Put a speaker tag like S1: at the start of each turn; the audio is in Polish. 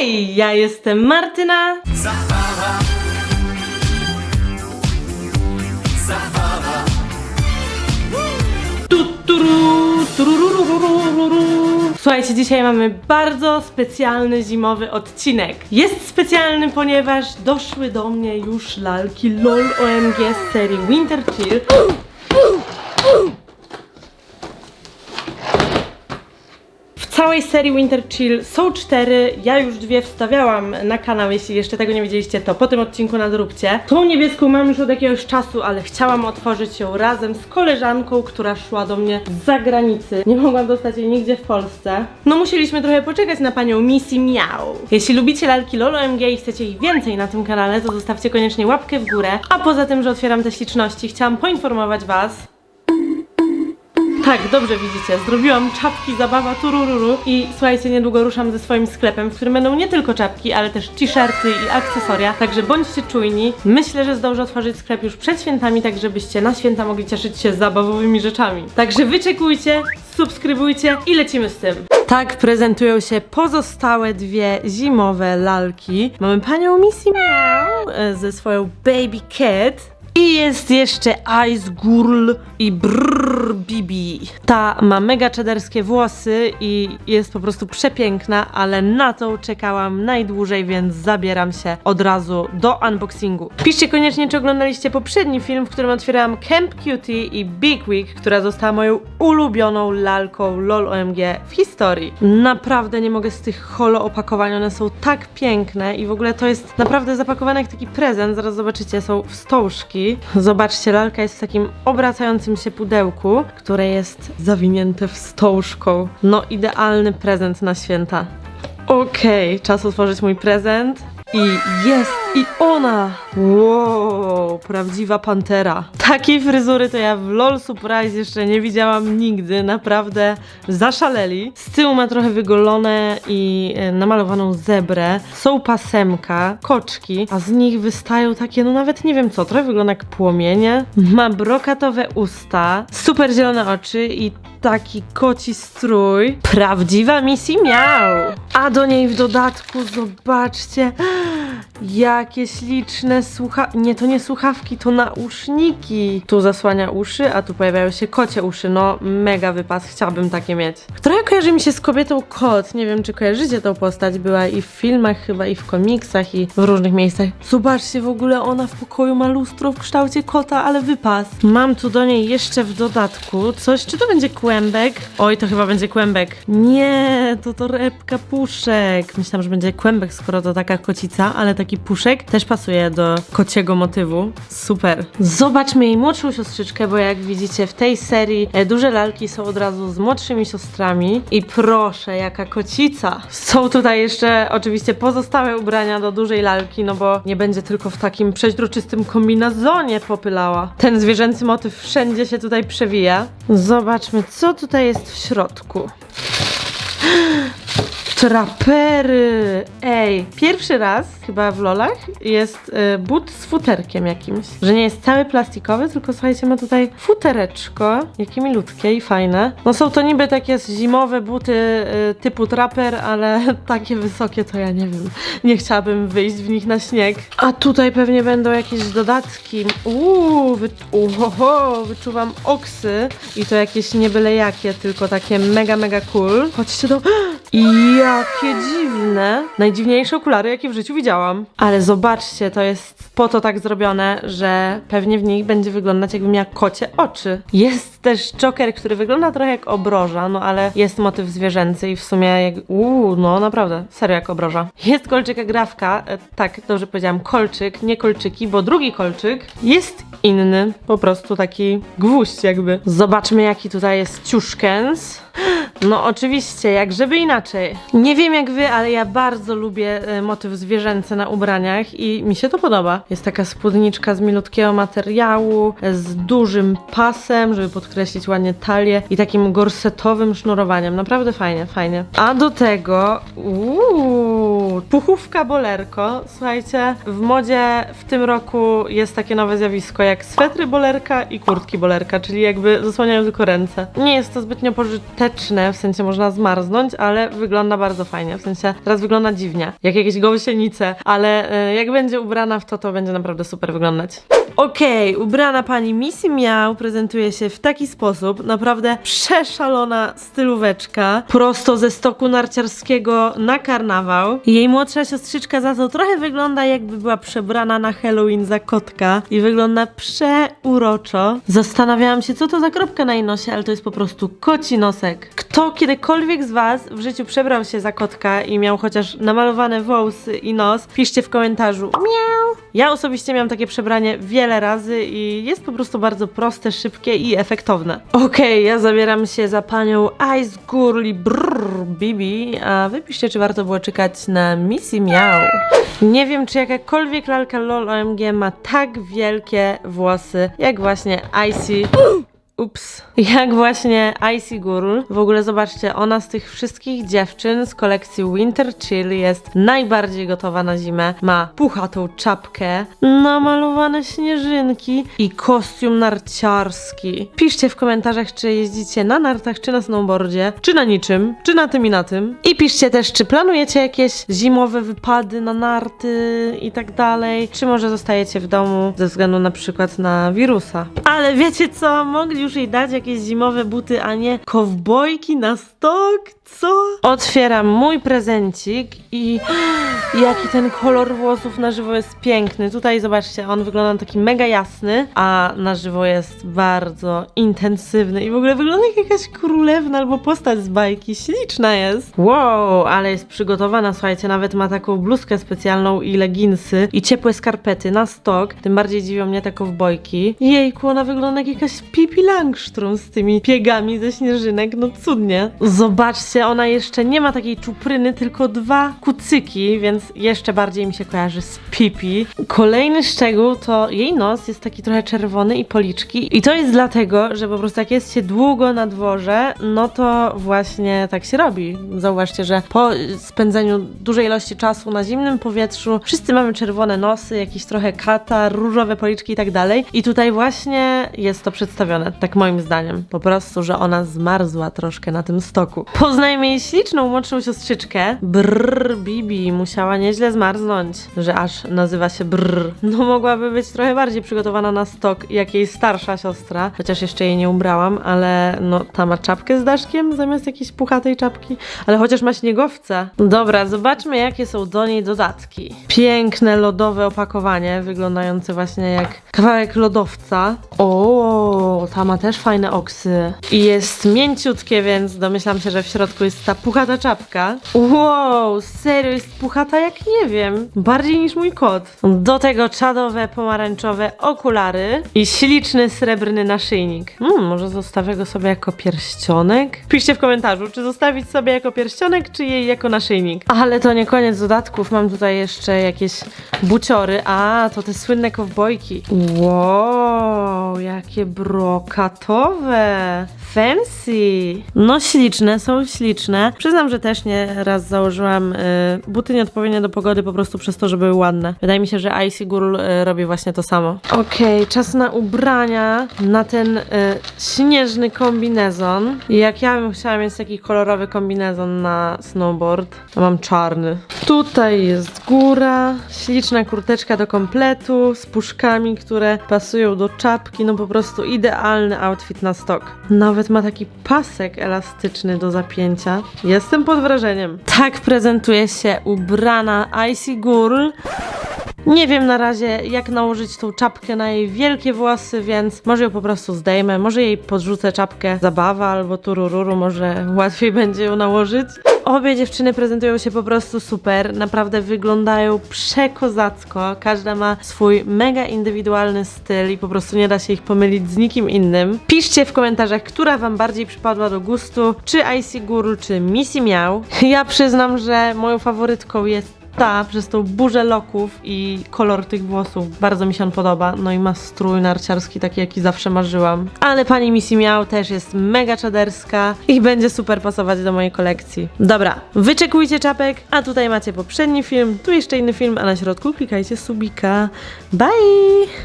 S1: Hej, ja jestem Martyna. Tu, turu, tururururururu. Słuchajcie, dzisiaj mamy bardzo specjalny zimowy odcinek. Jest specjalny, ponieważ doszły do mnie już lalki LOL OMG z serii Winter Chill. W całej serii Winter Chill są cztery, ja już dwie wstawiałam na kanał, jeśli jeszcze tego nie widzieliście, to po tym odcinku nadróbcie. Tą niebieską mam już od jakiegoś czasu, ale chciałam otworzyć ją razem z koleżanką, która szła do mnie z zagranicy. Nie mogłam dostać jej nigdzie w Polsce. No musieliśmy trochę poczekać na panią Missy Miau. Jeśli lubicie lalki Lolo MG i chcecie ich więcej na tym kanale, to zostawcie koniecznie łapkę w górę. A poza tym, że otwieram te śliczności, chciałam poinformować was, tak, dobrze widzicie, zrobiłam czapki zabawa turururu i słuchajcie, niedługo ruszam ze swoim sklepem, w którym będą nie tylko czapki, ale też t-shirty i akcesoria, także bądźcie czujni. Myślę, że zdążę otworzyć sklep już przed świętami, tak żebyście na święta mogli cieszyć się zabawowymi rzeczami. Także wyczekujcie, subskrybujcie i lecimy z tym. Tak prezentują się pozostałe dwie zimowe lalki. Mamy panią Missy e, ze swoją Baby Cat. I jest jeszcze Ice Girl i Brrr Bibi. Ta ma mega czederskie włosy i jest po prostu przepiękna, ale na tą czekałam najdłużej, więc zabieram się od razu do unboxingu. Piszcie koniecznie, czy oglądaliście poprzedni film, w którym otwierałam Camp Cutie i Big Wig, która została moją ulubioną lalką LOL OMG w historii. Naprawdę nie mogę z tych holo opakowań, one są tak piękne i w ogóle to jest naprawdę zapakowane jak taki prezent, zaraz zobaczycie, są wstążki. Zobaczcie, lalka jest w takim obracającym się pudełku, które jest zawinięte wstążką. No idealny prezent na święta. Okej, czas otworzyć mój prezent. I jest! I ona! Wow, prawdziwa pantera. Takiej fryzury to ja w LOL Surprise jeszcze nie widziałam nigdy. Naprawdę zaszaleli. Z tyłu ma trochę wygolone i e, namalowaną zebrę. Są pasemka, koczki, a z nich wystają takie, no nawet nie wiem co, trochę wygląda jak płomienie. Ma brokatowe usta, super zielone oczy i taki koci strój. Prawdziwa Missy Miau! A do niej w dodatku, zobaczcie, jakie śliczne słucha... Nie, to nie słuchawki, to nauszniki. Tu zasłania uszy, a tu pojawiają się kocie uszy. No, mega wypas, chciałabym takie mieć. Trochę kojarzy mi się z kobietą kot. Nie wiem, czy kojarzycie tą postać. Była i w filmach chyba, i w komiksach, i w różnych miejscach. Zobaczcie, w ogóle ona w pokoju ma lustro w kształcie kota, ale wypas. Mam tu do niej jeszcze w dodatku coś. Czy to będzie kłębek? Oj, to chyba będzie kłębek. Nie, to torebka puszek. Myślałam, że będzie kłębek, skoro to taka kocica, ale taki puszek też pasuje do kociego motywu. Super. Zobaczmy jej młodszą siostrzyczkę, bo jak widzicie w tej serii e, duże lalki są od razu z młodszymi siostrami. I proszę, jaka kocica. Są tutaj jeszcze oczywiście pozostałe ubrania do dużej lalki, no bo nie będzie tylko w takim przeźroczystym kombinazonie popylała. Ten zwierzęcy motyw wszędzie się tutaj przewija. Zobaczmy, co tutaj jest w środku. Trapery! Ej, pierwszy raz chyba w lolach jest y, but z futerkiem jakimś. Że nie jest cały plastikowy, tylko słuchajcie, ma tutaj futereczko, jakie milutkie i fajne. No są to niby takie zimowe buty y, typu traper, ale takie wysokie to ja nie wiem. Nie chciałabym wyjść w nich na śnieg. A tutaj pewnie będą jakieś dodatki. Uuu, wy, wyczuwam oksy i to jakieś nie byle jakie, tylko takie mega, mega cool. Chodźcie do... I jakie dziwne. Najdziwniejsze okulary, jakie w życiu widziałam. Ale zobaczcie, to jest po to tak zrobione, że pewnie w nich będzie wyglądać jakby miała kocie oczy. Jest też joker, który wygląda trochę jak obroża, no ale jest motyw zwierzęcy i w sumie jak... Uuu, no naprawdę, serio jak obroża. Jest kolczyk agrafka, e, tak, dobrze powiedziałam, kolczyk, nie kolczyki, bo drugi kolczyk jest inny, po prostu taki gwóźdź jakby. Zobaczmy jaki tutaj jest ciuszkens. No oczywiście, jak żeby inaczej. Nie wiem jak wy, ale ja bardzo lubię e, motyw zwierzęcy na ubraniach i mi się to podoba. Jest taka spódniczka z milutkiego materiału, e, z dużym pasem, żeby podkreślić ładnie talię i takim gorsetowym sznurowaniem. Naprawdę fajnie, fajnie. A do tego, uuu, Puchówka bolerko. Słuchajcie, w modzie w tym roku jest takie nowe zjawisko jak swetry bolerka i kurtki bolerka, czyli jakby zasłaniają tylko ręce. Nie jest to zbytnio pożyteczne, w sensie można zmarznąć, ale wygląda bardzo fajnie. W sensie teraz wygląda dziwnie, jak jakieś gąsienice, ale e, jak będzie ubrana w to, to będzie naprawdę super wyglądać. Okej, ubrana pani Missy Miał prezentuje się w taki sposób, naprawdę przeszalona stylóweczka, prosto ze stoku narciarskiego na karnawał. Jej młodsza siostrzyczka za to trochę wygląda jakby była przebrana na Halloween za kotka i wygląda przeuroczo. Zastanawiałam się, co to za kropka na jej nosie, ale to jest po prostu koci nosek. Kto kiedykolwiek z was w życiu przebrał się za kotka i miał chociaż namalowane włosy i nos, piszcie w komentarzu. Ja osobiście miałam takie przebranie wiele razy i jest po prostu bardzo proste, szybkie i efektowne. Okej, ja zabieram się za panią Ice Girly Brrr Bibi, a wy piszcie, czy warto było czekać na Missy Miau. Nie wiem, czy jakakolwiek lalka LOL OMG ma tak wielkie włosy, jak właśnie Icy Ups. Jak właśnie Icy Girl. W ogóle zobaczcie, ona z tych wszystkich dziewczyn z kolekcji Winter Chill jest najbardziej gotowa na zimę. Ma puchatą czapkę, namalowane śnieżynki i kostium narciarski. Piszcie w komentarzach, czy jeździcie na nartach, czy na snowboardzie, czy na niczym, czy na tym i na tym. I piszcie też, czy planujecie jakieś zimowe wypady na narty i tak dalej, czy może zostajecie w domu ze względu na przykład na wirusa. Ale wiecie co? Mogli już jej dać jakieś zimowe buty, a nie kowbojki na stok? Co? Otwieram mój prezencik i jaki ten kolor włosów na żywo jest piękny. Tutaj zobaczcie, on wygląda taki mega jasny, a na żywo jest bardzo intensywny i w ogóle wygląda jak jakaś królewna albo postać z bajki. Śliczna jest. Wow, ale jest przygotowana, słuchajcie, nawet ma taką bluzkę specjalną i leginsy i ciepłe skarpety na stok. Tym bardziej dziwią mnie te kowbojki. Jejku, ona wygląda jak jakaś Pippi Langstrom z tymi piegami ze śnieżynek, no cudnie. Zobaczcie, ona jeszcze nie ma takiej czupryny, tylko dwa kucyki, więc jeszcze bardziej mi się kojarzy z Pippi. Kolejny szczegół to jej nos jest taki trochę czerwony i policzki i to jest dlatego, że po prostu jak jest się długo na dworze, no to właśnie tak się robi. Zauważcie, że po spędzeniu dużej ilości czasu na zimnym powietrzu wszyscy mamy czerwone nosy, jakiś trochę katar, różowe policzki i tak dalej. I tutaj właśnie jest to przedstawione, tak moim zdaniem. Po prostu, że ona zmarzła troszkę na tym stoku. Poznajmy jej śliczną młodszą siostrzyczkę. Brrr, Bibi, musiała nieźle zmarznąć, że aż nazywa się Brrr. No mogłaby być trochę bardziej przygotowana na stok jak jej starsza siostra, chociaż jeszcze jej nie ubrałam, ale no ta ma czapkę z daszkiem zamiast jakiejś puchatej czapki, ale chociaż ma śniegowca. Dobra, zobaczmy jakie są do niej dodatki. Piękne lodowe opakowanie, wyglądające właśnie jak kawałek lodowca. O, ta ma też fajne oksy. I jest mięciutkie, więc domyślam się, że w środku jest ta puchata czapka. Wow, serio, jest puchata jak nie wiem. Bardziej niż mój kot. Do tego czadowe, pomarańczowe okulary i śliczny srebrny naszyjnik. Hmm, może zostawię go sobie jako pierścionek? Piszcie w komentarzu, czy zostawić sobie jako pierścionek, czy jej jako naszyjnik. Ale to nie koniec dodatków, mam tutaj jeszcze jakieś buciory. A, to te słynne kowbojki. Wow, jakie brokatowe. Fancy. No śliczne, są śliczne. Przyznam, że też nie raz założyłam y, buty nieodpowiednie do pogody po prostu przez to, że były ładne. Wydaje mi się, że Icy Girl y, robi właśnie to samo. Okej, czas na ubrania, na ten y, śnieżny kombinezon. Jak ja bym chciała mieć taki kolorowy kombinezon na snowboard, to mam czarny. Tutaj jest góra, śliczna kurteczka do kompletu z puszkami, które pasują do czapki, no po prostu idealny outfit na stok. Nawet ma taki pasek elastyczny do zapięcia. Jestem pod wrażeniem. Tak prezentuje się ubrana Icy Girl. Nie wiem na razie, jak nałożyć tą czapkę na jej wielkie włosy, więc może ją po prostu zdejmę, może jej podrzucę czapkę zabawa albo turururu, może łatwiej będzie ją nałożyć. Obie dziewczyny prezentują się po prostu super, naprawdę wyglądają przekozacko. Każda ma swój mega indywidualny styl i po prostu nie da się ich pomylić z nikim innym. Piszcie w komentarzach, która wam bardziej przypadła do gustu, czy Icy Guru, czy Missy Miał. Ja przyznam, że moją faworytką jest Ta, przez tą burzę loków i kolor tych włosów, bardzo mi się on podoba. No i ma strój narciarski, taki jaki zawsze marzyłam. Ale pani Missy Miał też jest mega czaderska i będzie super pasować do mojej kolekcji. Dobra, wyczekujcie czapek, a tutaj macie poprzedni film, tu jeszcze inny film, a na środku klikajcie subika. Bye!